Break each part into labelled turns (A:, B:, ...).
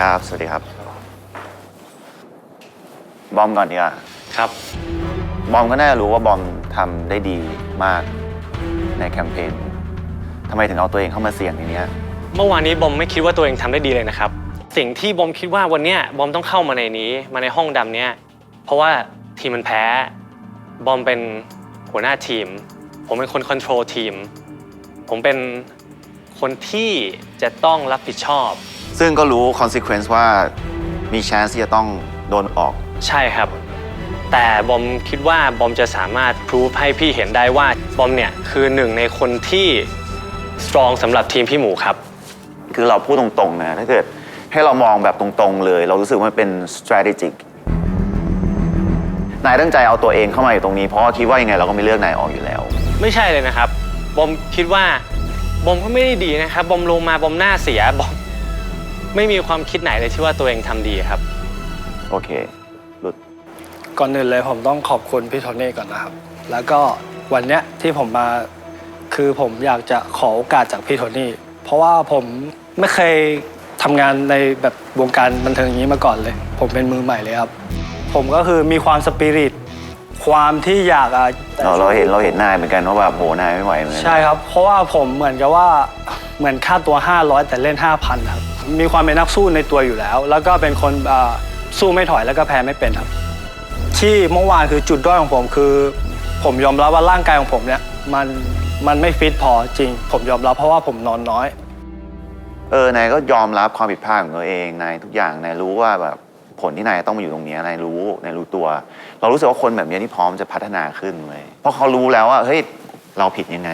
A: ครับ สวัสดีครับ บอมก่อนดีกว่า
B: ครับ
A: บอมก็น่าจะรู้ว่าบอมทำได้ดีมากในแคมเปญทำไมถึงเอาตัวเองเข้ามาเสี่ยงในเนี้ย
B: เมื่อวานนี้บอมไม่คิดว่าตัวเองทำได้ดีเลยนะครับ สิ่งที่บอมคิดว่าวันเนี้ยบอมต้องเข้ามาในนี้มาในห้องดำเนี้ยเพราะว่าทีมมันแพ้บอมเป็นหัวหน้าทีม ผมเป็นคนคอนโทรลทีม ผมเป็นคนที่จะต้องรับผิดชอบ
A: ซึ่งก็รู้ consequence ว่ามี chance ที่จะต้องโดนออก
B: ใช่ครับ แต่บอมคิดว่าบอมจะสามารถพิสูจให้พี่เห็นได้ว่าบอมเนี่ยคือหนึ่งในคนที่ strong สำหรับทีมพี่หมูครับ
A: คือเราพูดตรงๆนะถ้าเกิดให้เรามองแบบตรงๆเลย เรารู้สึกว่ามันเป็น strategic นายตั้งใจเอาตัวเองเข้ามาอยู่ตรงนี้เพราะว่าคิดว่ายังไงเราก็ไม่เลือกนายออกอยู่แล้ว
B: ไม่ใช่เลยนะครับ บอมคิดว่า บอมก็ไม่ได้ดีนะครับ บอมลงมาบอมหน้าเสีย บอม ไม่มีความคิดไหนเลยที่ว่าตัวเองทำดีครับ
A: โอเคหลุด
C: ก่อนอื่นเลยผมต้องขอบคุณพี่โทนี่ก่อนนะครับ แล้วก็วันเนี้ยที่ผมมาคือผมอยากจะขอโอกาสจากพี่โทนี่ เพราะว่าผมไม่เคยทำงานในแบบวงการบันเทิงอย่างนี้มาก่อนเลย ผมเป็นมือใหม่เลยครับ ผมก็คือมีความสปิริตความที่อยากอะ
A: เราเราเห็นเราเห็นนายเหมือนกันว่าแบบโหนายไม่ไหวเหมือนกัน
C: ใช่ครับ เพราะว่าผมเหมือนกับว่าเหมือนค่าตัว 500 แต่เล่น 5,000ครับ มีความเป็นนักสู้ในตัวอยู่แล้ว แล้วก็เป็นคนสู้ไม่ถอยแล้วก็แพ้ไม่เป็นครับ ที่เมื่อวานคือจุดด้อยของผมคือ ผมยอมรับว่าร่างกายของผมเนี่ยมันมันไม่ฟิตพอจริง ผมยอมรับเพราะว่าผมนอนน้อย
A: เออนายก็ยอมรับความผิดพลาดของตัวเองนายทุกอย่างนายรู้ว่าแบบผลที่นายต้องมาอยู่ตรงนี้นายรู้นายรู้ตัว เรารู้สึกว่าคนแบบนี้ที่พร้อมจะพัฒนาขึ้นเลยเพราะเขารู้แล้วว่าเฮ้ยเราผิดยังไง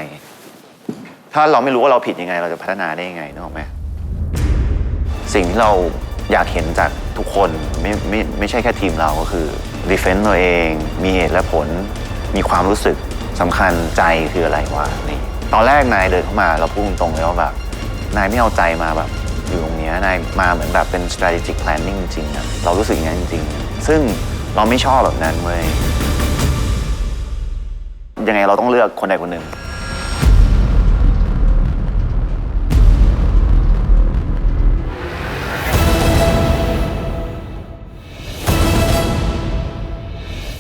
A: ถ้าเราไม่รู้ว่าเราผิดยังไง เราจะพัฒนาได้ยังไงนึกออกไหม สิ่งที่เราอยากเห็นจากทุกคนไม่ไม่ไม่ใช่แค่ทีมเราก็คือ defend ตัวเอง มีเหตุและผล มีความรู้สึกสำคัญใจคืออะไรวะนี่ตอนแรกนายเดินเข้ามาเราพูดตรงเลยว่าแบบนายไม่เอาใจมาแบบอยู่ตรงนี้นายมาเหมือนแบบเป็น strategic planning จริงๆอะเรารู้สึกอย่างนั้นจริงๆ ซึ่งเราไม่ชอบแบบนั้นเว้ยยังไงเราต้องเลือกคนใดคนหนึ่ง